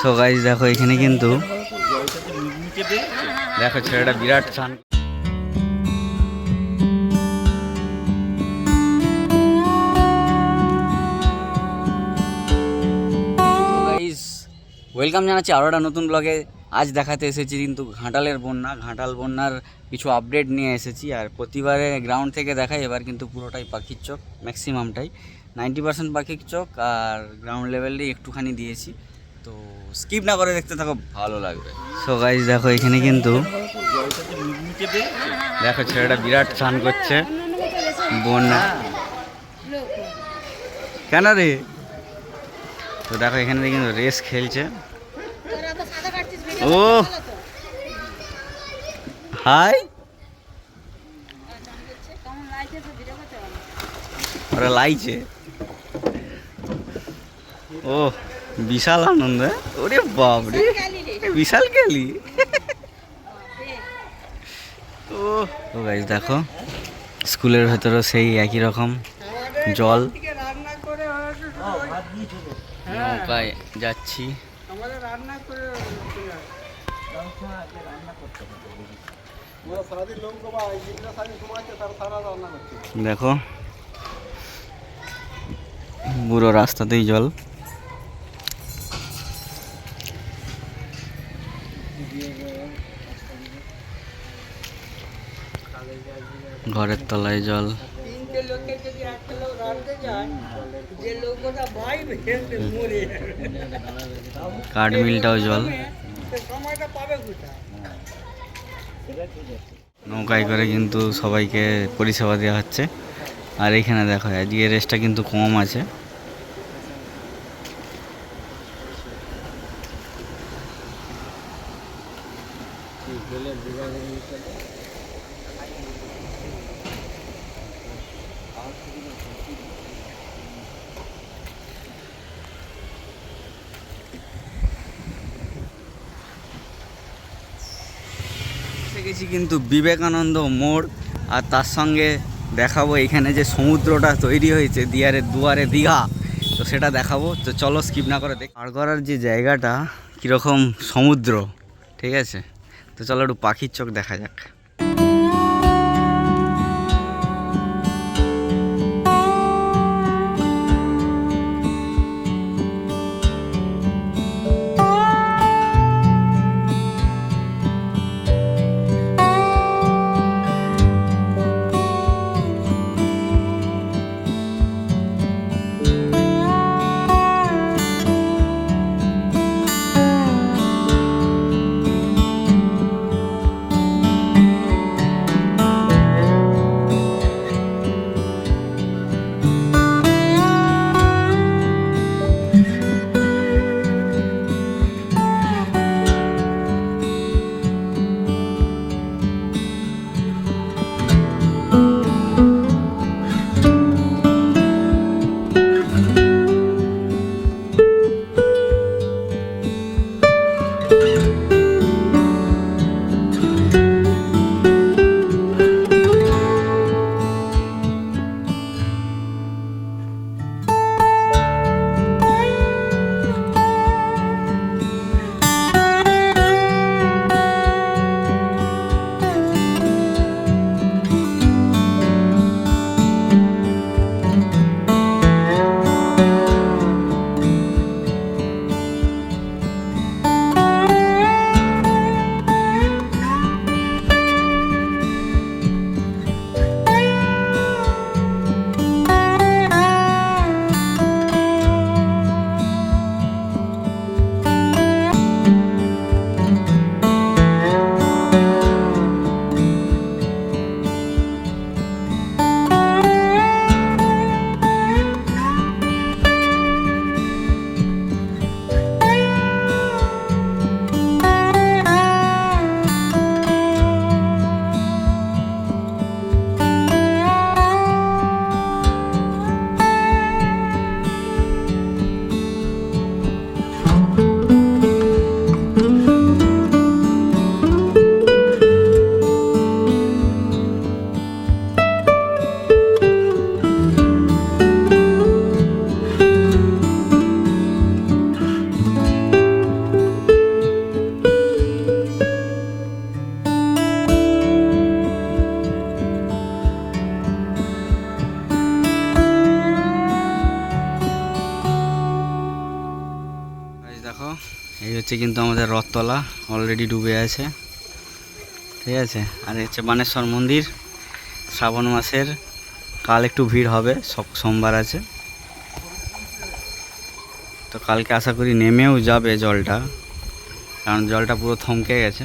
So guys দেখো, এখানে কিন্তু দেখো, ছেলেটা বিরাট চান ওয়েলকাম জানাচ্ছি আরও একটা নতুন ব্লগে আজ দেখাতে এসেছি কিন্তু ঘাটালের বন্যা, ঘাটাল বন্যার কিছু আপডেট নিয়ে এসেছি। আর প্রতিবারে গ্রাউন্ড থেকে দেখাই, এবার কিন্তু পুরোটাই পাখির চোখ ম্যাক্সিমামটাই নাইনটি পার্সেন্ট পাখির চোখ, আর গ্রাউন্ড লেভেলে একটুখানি দিয়েছি। তো স্কিপ না করে দেখতে থাকো। ভালো লাগবে। সো গাইজ দেখো এখানে কিন্তু দেখো ছেলেটা বিরাট চান করছে। বন্যা। কেন রে? তো দেখো এখানে কিন্তু রেস খেলছে। ও। হাই ওরা লাইছে। ও। বিশাল আনন্দ হ্যাঁ? ওরে বাপ রে বিশাল খেলি ও গাইজ দেখো, স্কুলের ভেতরেও সেই একই রকম জল। নৌকায় যাচ্ছি। দেখো, পুরো রাস্তাতেই জল। কাঠ মিলটাও জল। পাবে কোথায়? নৌকায় করে কিন্তু সবাইকে পরিষেবা দেওয়া হচ্ছে। আর এখানে দেখো আজকে রেসটা কিন্তু কম আছে। গেছি কিন্তু বিবেকানন্দ মোড়, আর তার সঙ্গে দেখাবো এখানে যে সমুদ্রটা তৈরি হয়েছে দিয়ারে দুয়ারে দীঘা। তো সেটা দেখাবো। তো চলো স্কিপ না করে দেখ পার করার যে জায়গাটা, কীরকম সমুদ্র, ঠিক আছে? তো চলো একটু পাখির চোখ দেখা যাক। হচ্ছে কিন্তু আমাদের রথতলা অলরেডি ডুবে আছে। ঠিক আছে? আর হচ্ছে বানেশ্বর মন্দির। শ্রাবণ মাসের, কাল একটু ভিড় হবে, সব সোমবার আছে। তো কালকে আশা করি নেমেও যাবে জলটা, কারণ জলটা পুরো থমকে গেছে।